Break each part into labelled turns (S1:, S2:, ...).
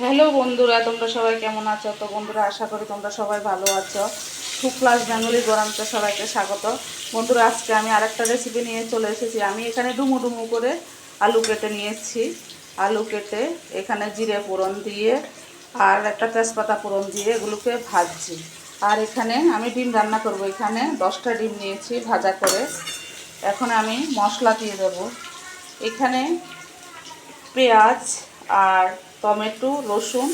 S1: Hello বন্ধুরা, তোমরা সবাই কেমন আছো? তো বন্ধুরা, আশা করি তোমরা সবাই ভালো আছো। সুপ্লাস বেঙ্গলি গরমতে সবাইকে স্বাগত। বন্ধুরা, আজকে আমি আরেকটা রেসিপি নিয়ে চলে এসেছি। আমি এখানে ডুমু ডুমু করে আলু কেটে নিয়েছি। আলু কেটে এখানে জিরে ফোড়ন দিয়ে আর একটা তেজপাতা ফোড়ন দিয়ে এগুলোকে ভাজছি। আর এখানে আমি ডিম রান্না করব। এখানে দশটা ডিম নিয়েছি ভাজা করে। এখন আমি মশলা দিয়ে দেব। এখানে পেঁয়াজ আর টমেটো, রসুন,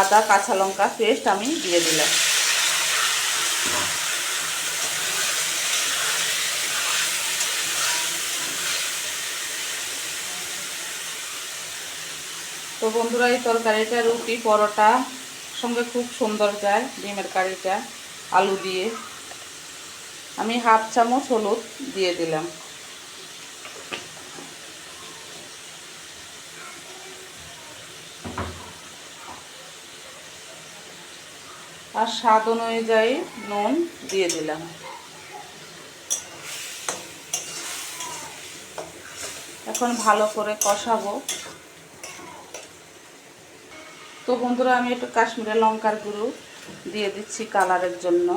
S1: আদা, কাঁচা লঙ্কা পেস্ট আমি দিয়ে দিলাম। তো বন্ধুরা, এই তরকারিটা, রুটি, পরোটা সঙ্গে খুব সুন্দর যায় ডিমের কারিটা, আলু দিয়ে। আমি হাফ চামচ হলুদ দিয়ে দিলাম। আর স্বাদ অনুযায়ী নুন দিয়ে দিলাম। এখন ভালো করে কষাবো। তো বন্ধুরা, আমি একটু কাশ্মীরের লঙ্কার গুঁড়ো দিয়ে দিচ্ছি কালারের জন্য।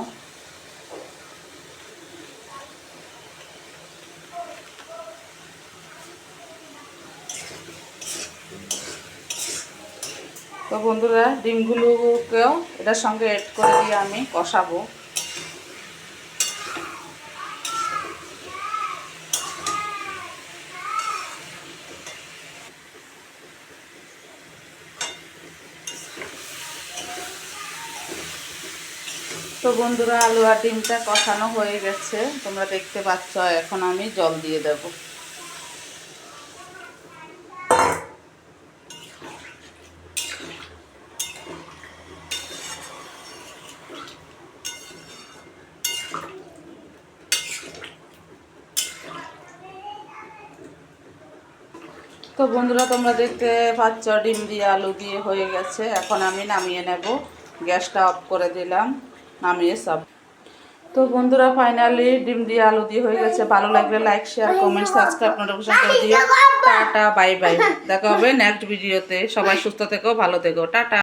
S1: তো বন্ধুরা, ডিমগুলোকেও এটার সঙ্গে এড করে দিয়ে আমি কষাবো। তো বন্ধুরা, আলু আর ডিমটা কষানো হয়ে গেছে। তোমরা দেখতে পাচ্ছ, এখন আমি জল দিয়ে দেবো। তো বন্ধুরা, তোমরা দেখতে পাচ্ছ, ডিম দিয়ে আলু দিয়ে হয়ে গেছে। এখন আমি নামিয়ে নেব। গ্যাসটা অফ করে দিলাম, নামিয়ে সব। তো বন্ধুরা, ফাইনালি ডিম দিয়ে আলু দিয়ে হয়ে গেছে। ভালো লাগলে like, share, comment, subscribe notification করে দিও। Tata, bye bye. দেখা হবে নেক্সট ভিডিওতে সবাই সুস্থ থেকো, ভালো থেকো। টাটা।